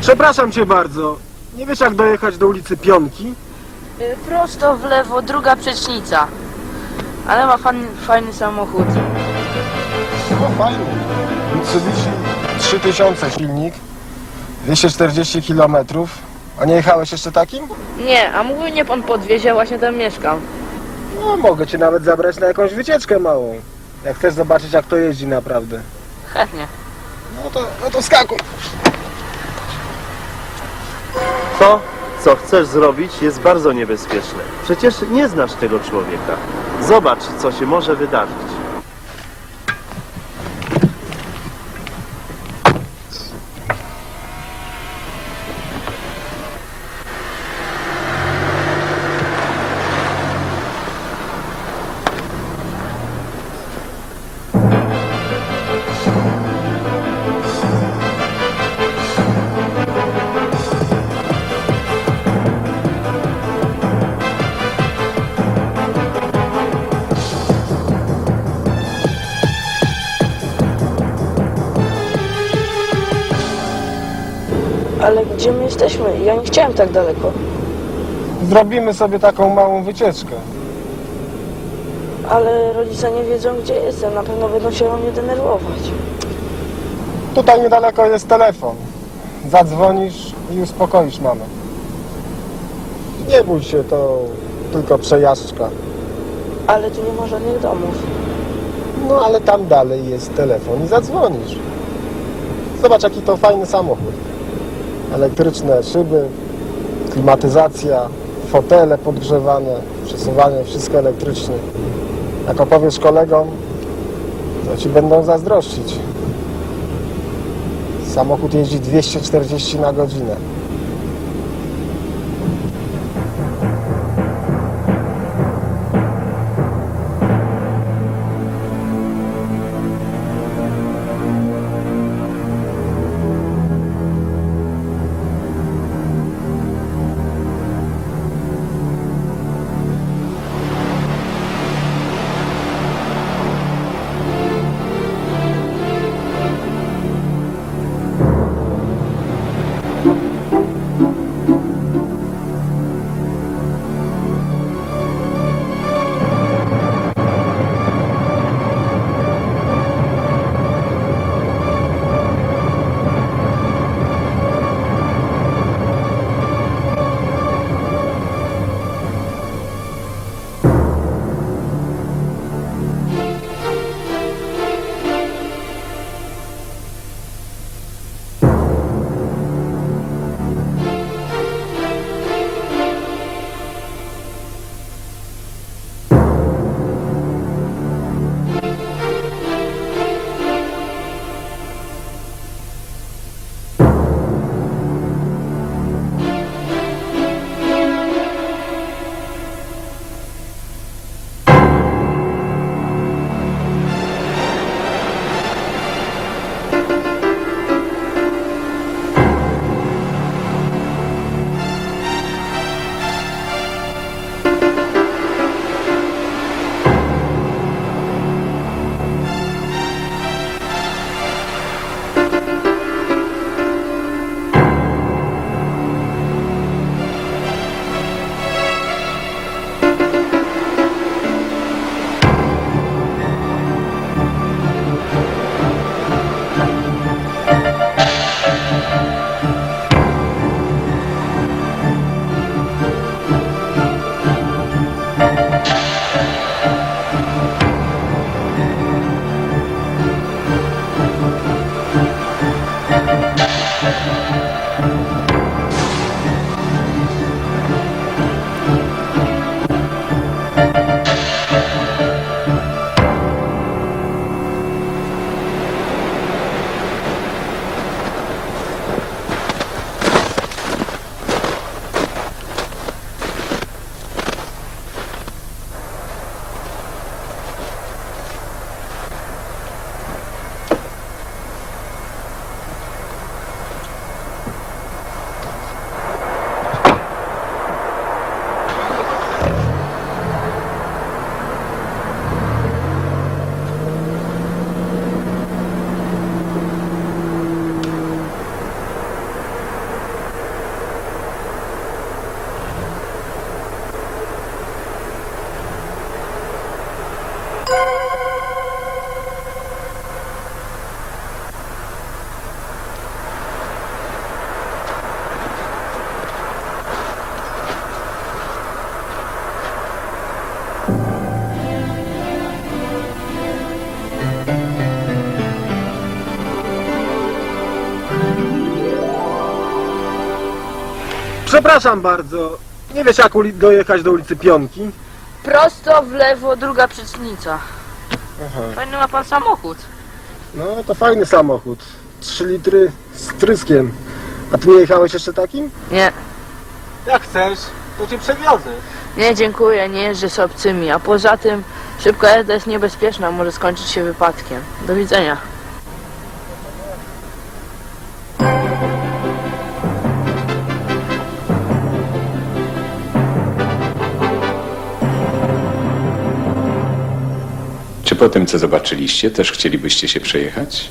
Przepraszam cię bardzo. Nie wiesz jak dojechać do ulicy Pionki? Y, Prosto w lewo, druga przecznica. Ale ma fan, fajny samochód. No fajnie. Mitsubishi 3000 silnik, 240 km. A nie jechałeś jeszcze takim? Nie, a mógłby mnie pan podwieźć, ja właśnie tam mieszkam. No mogę cię nawet zabrać na jakąś wycieczkę małą. Jak chcesz zobaczyć jak to jeździ naprawdę. Chętnie. No to, no to skakuj. To, co chcesz zrobić, jest bardzo niebezpieczne. Przecież nie znasz tego człowieka. Zobacz, co się może wydarzyć. Ale gdzie my jesteśmy? Ja nie chciałem tak daleko. Zrobimy sobie taką małą wycieczkę. Ale rodzice nie wiedzą, gdzie jestem. Na pewno będą się o mnie denerwować. Tutaj niedaleko jest telefon. Zadzwonisz i uspokoisz mamę. Nie bój się, to tylko przejażdżka. Ale tu nie ma żadnych domów. No ale tam dalej jest telefon i zadzwonisz. Zobacz jaki to fajny samochód. Elektryczne szyby, klimatyzacja, fotele podgrzewane, przesuwanie, wszystko elektrycznie. Jak opowiesz kolegom, to ci będą zazdrościć. Samochód jeździ 240 na godzinę. Przepraszam bardzo. Nie wiesz jak uli- dojechać do ulicy Pionki? Prosto w lewo, druga przecznica. Aha. Fajny ma pan samochód. No to fajny samochód. 3 litry z tryskiem. A ty nie jechałeś jeszcze takim? Nie, Jak chcesz, to cię przewiozę. nie dziękuję, nie jeżdżę z obcymi. A poza tym szybka jazda jest niebezpieczna, może skończyć się wypadkiem. Do widzenia. Po tym, co zobaczyliście, też chcielibyście się przejechać?